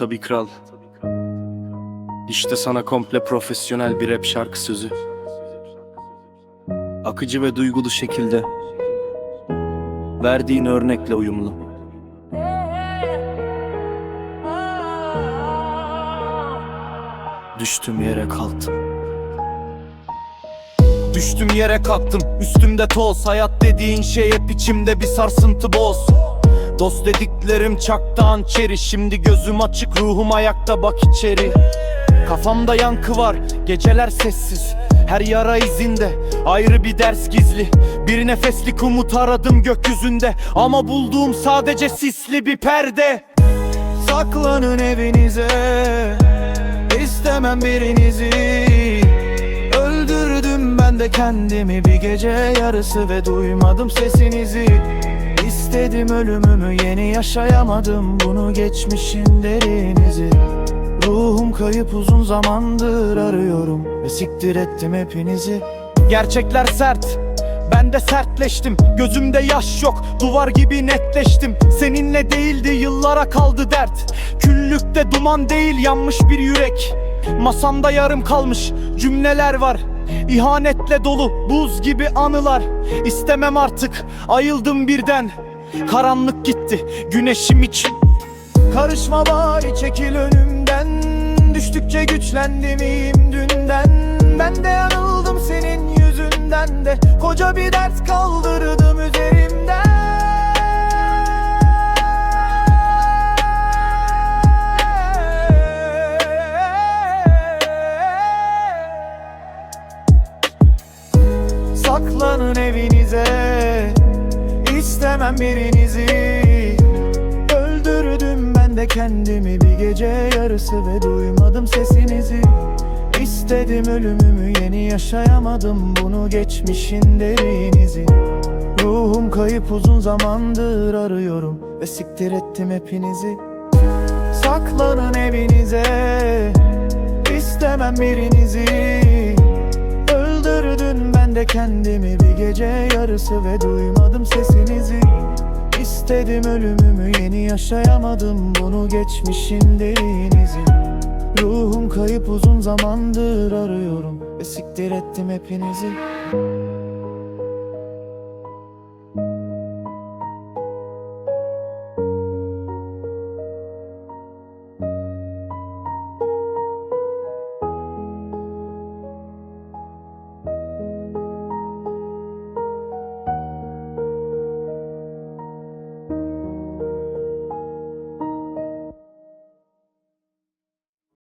tabi kral. İşte sana komple profesyonel bir rap şarkı sözü. Akıcı ve duygulu şekilde Verdiğin örnekle uyumlu. Düştüm yere kalktım. Düştüm yere kalktım. Üstümde toz. Hayat dediğin şey hep içimde bir sarsıntı boz Dost dediklerim çaktan çeri. Şimdi gözüm açık ruhum ayakta bak içeri. Kafamda yankı var geceler sessiz. Her yara izinde ayrı bir ders gizli. Bir nefeslik umut aradım gökyüzünde. Ama bulduğum sadece sisli bir perde. Saklanın evinize İstemem birinizi. Öldürdüm ben de kendimi. Bir gece yarısı ve duymadım sesinizi İstedim ölümümü yeni yaşayamadım bunu. Geçmişin derinizi Ruhum kayıp uzun zamandır arıyorum. Ve siktir ettim hepinizi. Gerçekler sert ben de sertleştim. Gözümde yaş yok duvar gibi netleştim. Seninle değildi yıllara kaldı dert. Küllükte duman değil yanmış bir yürek. Masamda yarım kalmış cümleler var. İhanetle dolu buz gibi anılar. İstemem artık ayıldım birden Karanlık gitti güneşim için. Karışma bari çekil önümden. Düştükçe güçlendim dünden? Ben de yanıldım senin yüzünden de. Koca bir dert kaldırdım üzerimden. Saklanın evinize İstemem birinizi. Öldürdüm ben de kendimi bir gece yarısı ve duymadım sesinizi. İstedim ölümümü yeni yaşayamadım bunu geçmişin derinizi Ruhum kayıp uzun zamandır arıyorum ve siktir ettim hepinizi. Saklanın evinize İstemem birinizi de kendimi bir gece yarısı ve duymadım sesinizi. İstedim ölümümü yeni yaşayamadım bunu geçmişin derinizi Ruhum kayıp uzun zamandır arıyorum ve siktir ettim hepinizi